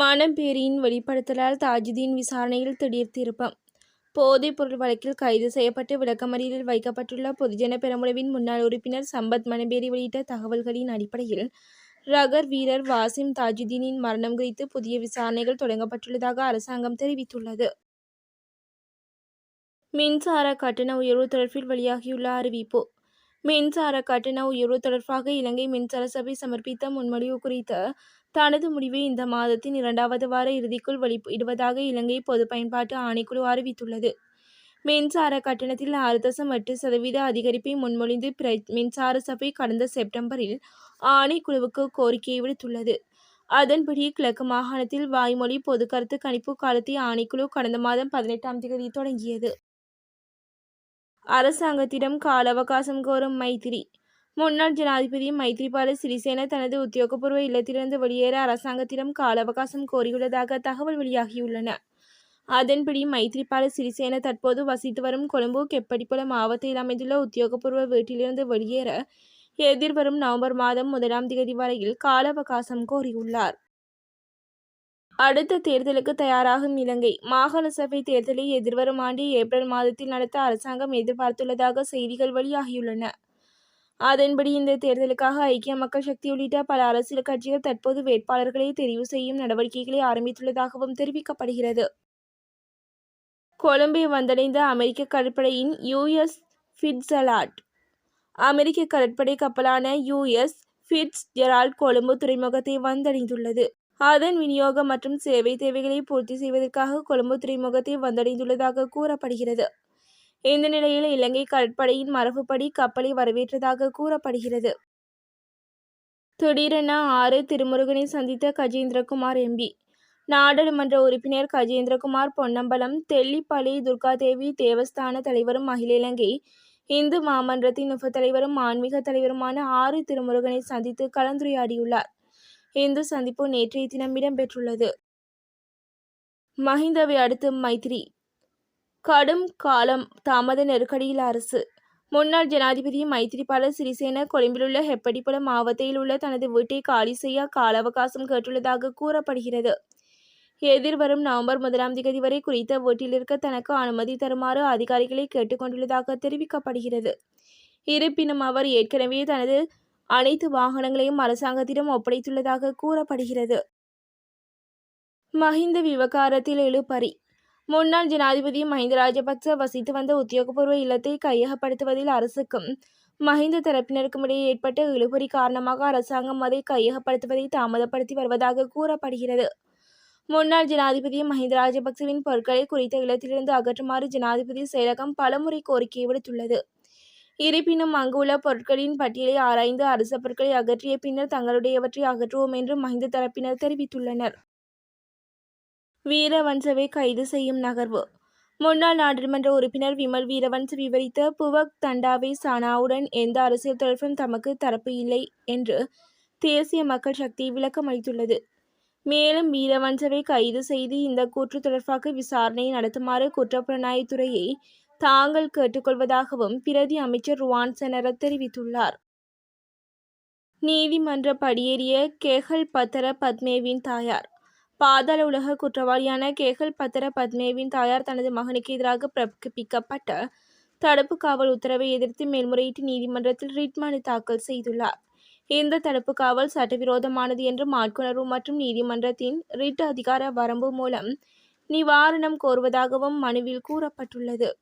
மானம்பேரியின் வெளிப்படுத்தலால் தாஜுதீன் விசாரணையில் திடீர் திருப்பம். போதைப் பொருள் வழக்கில் கைது செய்யப்பட்டு விளக்கமறியலில் வைக்கப்பட்டுள்ள பொதுஜன பெரமுனவின் முன்னாள் உறுப்பினர் சம்பத் மனம்பேரி வெளியிட்ட தகவல்களின் அடிப்படையில் ரகர் வீரர் வாசிம் தாஜுதீனின் மரணம் குறித்து புதிய விசாரணைகள் தொடங்கப்பட்டுள்ளதாக அரசாங்கம் தெரிவித்துள்ளது. மின்சார கட்டண உயர்வு தொடர்பில் வெளியாகியுள்ள அறிவிப்பு மின்சார கட்டண உயர்வு தொடர்பாக இலங்கை மின்சார சபை சமர்ப்பித்த முன்மொழிவு குறித்த தனது முடிவை இந்த மாதத்தின் இரண்டாவது வார இறுதிக்குள் வெளியிடுவதாக இலங்கை பொது பயன்பாட்டு ஆணைக்குழு அறிவித்துள்ளது. மின்சார கட்டணத்தில் ஆறு தசம் எட்டு சதவீத அதிகரிப்பை முன்மொழிந்து மின்சார சபை கடந்த செப்டம்பரில் ஆணைக்குழுவுக்கு கோரிக்கையை விடுத்துள்ளது. அதன்படி கிழக்கு மாகாணத்தில் வாய்மொழி பொது கருத்து கணிப்பு காலத்தை ஆணைக்குழு கடந்த மாதம் பதினெட்டாம் தேதி தொடங்கியது. அரசாங்கத்திடம் கால அவகாசம் கோரும் மைத்திரி. முன்னாள் ஜனாதிபதி மைத்ரிபால சிறிசேன தனது உத்தியோகபூர்வ இல்லத்திலிருந்து வெளியேற அரசாங்கத்திடம் கால அவகாசம் கோரியுள்ளதாக தகவல் வெளியாகியுள்ளன. அதன்படி மைத்ரிபால சிறிசேன தற்போது வசித்து வரும் கொழும்பு கெப்படிப்புல மாவட்டத்தில் அமைந்துள்ள உத்தியோகபூர்வ வீட்டிலிருந்து வெளியேற எதிர்வரும் நவம்பர் மாதம் முதலாம் தேதி வரையில் கால அவகாசம் கோரியுள்ளார். அடுத்த தேர்தலுக்கு தயாராகும் இலங்கை. மாகாண சபை தேர்தலை எதிர்வரும் ஆண்டு ஏப்ரல் மாதத்தில் நடத்த அரசாங்கம் எதிர்பார்த்துள்ளதாக செய்திகள் வெளியாகியுள்ளன. அதன்படி இந்த தேர்தலுக்காக ஐக்கிய மக்கள் சக்தி உள்ளிட்ட பல அரசியல் கட்சிகள் தற்போது வேட்பாளர்களை தெரிவு செய்யும் நடவடிக்கைகளை ஆரம்பித்துள்ளதாகவும் தெரிவிக்கப்படுகிறது. கொழும்பை வந்தடைந்த அமெரிக்க கடற்படையின் யுஎஸ் ஃபிட்ஸலாட் அமெரிக்க கடற்படை கப்பலான யுஎஸ் ஃபிட்ஸ் ஜெரால்ட் கொழும்பு துறைமுகத்தை வந்தடைந்துள்ளது. அதன் விநியோகம் மற்றும் சேவை தேவைகளை பூர்த்தி செய்வதற்காக கொழும்பு துறைமுகத்தை வந்தடைந்துள்ளதாக கூறப்படுகிறது. இந்த நிலையில் இலங்கை கடற்படையின் மரபுப்படி கப்பலை வரவேற்றதாக கூறப்படுகிறது. திடீரென ஆறு திருமுருகனை சந்தித்த கஜேந்திரகுமார் எம்பி நாடாளுமன்ற உறுப்பினர் கஜேந்திரகுமார் பொன்னம்பலம் தெல்லிப்பள்ளி துர்காதேவி தேவஸ்தான தலைவரும் அகில இலங்கை இந்து மாமன்றத்தின் உப தலைவரும் ஆன்மீக தலைவருமான ஆறு திருமுருகனை சந்தித்து கலந்துரையாடியுள்ளார். இந்த சந்திப்பு நேற்றைய தினம் இடம்பெற்றுள்ளது. மஹிந்தவை அடுத்து மைத்ரி. கடும் காலம் தாமத நெருக்கடியில் அரசு. முன்னாள் ஜனாதிபதி மைத்திரிபால சிறிசேன கொழும்பிலுள்ள ஹெப்படிப்புல மாவட்டத்தில் உள்ள தனது வீட்டை காலி செய்ய கால அவகாசம் கேட்டுள்ளதாக கூறப்படுகிறது. எதிர்வரும் நவம்பர் முதலாம் தேதி வரை குறித்த வீட்டிலிருக்க தனக்கு அனுமதி தருமாறு அதிகாரிகளை கேட்டுக்கொண்டுள்ளதாக தெரிவிக்கப்படுகிறது. இருப்பினும் அவர் ஏற்கனவே தனது அனைத்து வாகனங்களையும் அரசாங்கத்திடம் ஒப்படைத்துள்ளதாக கூறப்படுகிறது. மஹிந்த விவகாரத்தில் இழுபறி முன்னாள் ஜனாதிபதி மஹிந்த ராஜபக்ச வசித்து வந்த உத்தியோகபூர்வ இல்லத்தை கையகப்படுத்துவதில் அரசுக்கும் மஹிந்த தரப்பினருக்கும் இடையே ஏற்பட்ட இழுபறி காரணமாக அரசாங்கம் அதை கையகப்படுத்துவதை தாமதப்படுத்தி வருவதாக கூறப்படுகிறது. முன்னாள் ஜனாதிபதி மஹிந்த ராஜபக்சவின் பொருட்களை குறித்த இல்லத்திலிருந்து அகற்றுமாறு ஜனாதிபதி செயலகம் பலமுறை கோரிக்கை விடுத்துள்ளது. இருப்பினும் அங்குள்ள பொருட்களின் பட்டியலை ஆராய்ந்து அரச பொருட்களை அகற்றிய பின்னர் தங்களுடையவற்றை அகற்றுவோம் என்று மஹிந்த தரப்பினர் தெரிவித்துள்ளனர். வீரவன்சவை கைது செய்யும் நகர்வு. முன்னாள் நாடாளுமன்ற உறுப்பினர் விமல் வீரவன்ச விவரித்த புவக் தண்டாவை சானாவுடன் எந்த அரசியல் தொடர்பும் தமக்கு தரப்பு இல்லை என்று தேசிய மக்கள் சக்தி விளக்கம் அளித்துள்ளது. மேலும் வீரவன்சவை கைது செய்து இந்த கூற்று தொடர்பாக விசாரணை நடத்துமாறு குற்றப்புலனாய்வுத்துறையை தாங்கள் கேட்டுக்கொள்வதாகவும் பிரதி அமைச்சர் ருவான் செனர தெரிவித்துள்ளார். நீதிமன்ற படியேறிய கேகல் பத்தர பத்மேவின் தாயார். பாதாள உலக குற்றவாளியான கேகல் பத்திர பத்மேவின் தாயார் தனது மகனுக்கு எதிராக பிறப்பிக்கப்பட்ட தடுப்பு காவல் உத்தரவை எதிர்த்து மேல்முறையீட்டு நீதிமன்றத்தில் ரிட் மனு தாக்கல் செய்துள்ளார். இந்த தடுப்பு காவல் சட்டவிரோதமானது என்று ஆட்கொணர்வு மற்றும் நீதிமன்றத்தின் ரிட் அதிகார வரம்பு மூலம் நிவாரணம் கோருவதாகவும் மனுவில் கூறப்பட்டுள்ளது.